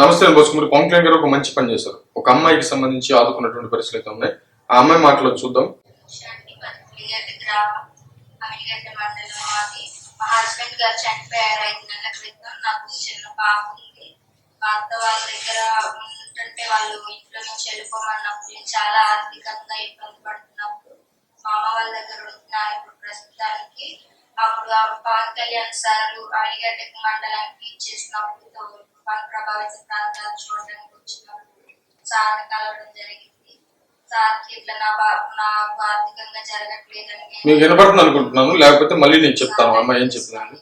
నమస్తే బోసుకుమరి పవన్ కళ్యాణ్ గారు ఒక మంచి పని చేశారు. ఒక అమ్మాయికి సంబంధించి ఆదుకున్నటువంటి పరిస్థితులు అయితే ఉన్నాయి. ఆ అమ్మాయి మాటలో చూద్దాం. శాంతి పల్లిగడ్డ గ్రామం అమిలిగడ్డ మండలం మా హస్బెండ్ గారు చనిపోయారు. ఐదు నెలల క్రితం నాకు చిన్న పాప ఉంది. మా అత్త వాళ్ళ దగ్గర ఉంటుంటే వాళ్ళు ఇంట్లో నుంచి వెళ్ళిపోమన్నప్పుడు నేను చాలా ఆర్థికంగా ఇబ్బంది పడుతున్నప్పుడు మా అమ్మ వాళ్ళ దగ్గర ఉంటున్నాను. ఇప్పుడు ప్రస్తుతానికి అప్పుడు పవన్ కళ్యాణ్ సార్ అలిగడ్డ మండలానికి ఇచ్చేసినప్పుడు తుఫాన్ ప్రభావిత ప్రాంతాలు చూడడానికి వచ్చినప్పుడు సార్ కలవడం జరిగింది సార్కి ఇట్లా నా నాకు ఆర్థికంగా జరగట్లేదని నేను మీకు వినపడుతుంది అనుకుంటున్నాను లేకపోతే మళ్ళీ నేను చెప్తాను ఆ అమ్మాయి ఏం చెప్తున్నాను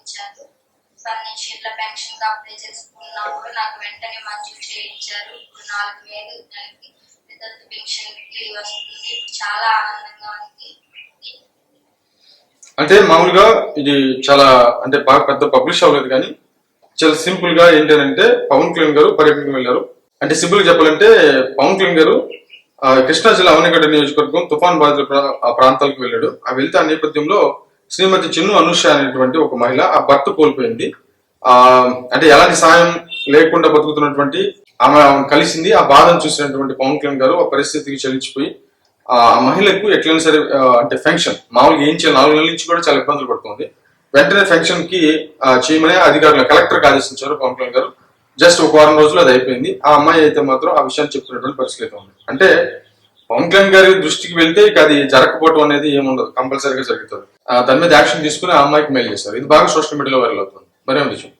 స్పందించి ఇట్లా పెన్షన్ అప్లై చేసుకున్నప్పుడు నాకు వెంటనే మంజూరు చేయించారు ఇప్పుడు నాలుగు వేలు నెలకి వితంతు పెన్షన్ వస్తుంది చాలా ఆనందంగా ఉంది అంటే మామూలుగా ఇది చాలా అంటే బాగా పెద్ద పబ్లిష్ అవ్వలేదు కానీ చాలా సింపుల్గా ఏంటంటే పవన్ కళ్యాణ్ గారు పర్యటనకు వెళ్ళారు. అంటే సింపుల్గా చెప్పాలంటే పవన్ కళ్యాణ్ గారు కృష్ణా జిల్లా అవనిగడ్డ నియోజకవర్గం తుఫాన్ బాధిత ఆ ప్రాంతాలకు వెళ్ళాడు. ఆ వెళ్తే ఆ నేపథ్యంలో శ్రీమతి చిన్ను అనుష అనేటువంటి ఒక మహిళ ఆ భర్త కోల్పోయింది. ఆ అంటే ఎలాంటి సాయం లేకుండా బతుకుతున్నటువంటి ఆమె కలిసింది. ఆ బాధను చూసినటువంటి పవన్ కళ్యాణ్ గారు ఆ పరిస్థితికి చెల్లించిపోయి ఆ మహిళకు ఎట్లయినా సరే అంటే ఫంక్షన్ మామూలుగా ఏం చేయాలి నాలుగు నెలల నుంచి కూడా చాలా ఇబ్బందులు పడుతుంది. వెంటనే ఫెక్షన్కి చేయమని అధికారులు కలెక్టర్ ఆదేశించారు పవన్ కళ్యాణ్ గారు. జస్ట్ ఒక వారం రోజులు అది అయిపోయింది. ఆ అమ్మాయి అయితే మాత్రం ఆ విషయాన్ని చెప్తున్నటువంటి పరిస్థితి అయితే ఉంది. అంటే పవన్ కళ్యాణ్ గారి దృష్టికి వెళ్తే ఇక అది జరగకపోవడం అనేది ఏముండదు కంపల్సరీగా జరుగుతుంది. ఆ, దాని మీద యాక్షన్ తీసుకుని ఆ అమ్మాయికి మెయిల్ చేశారు. ఇది బాగా సోషల్ మీడియాలో వైరల్ అవుతుంది. మరేం విషయం?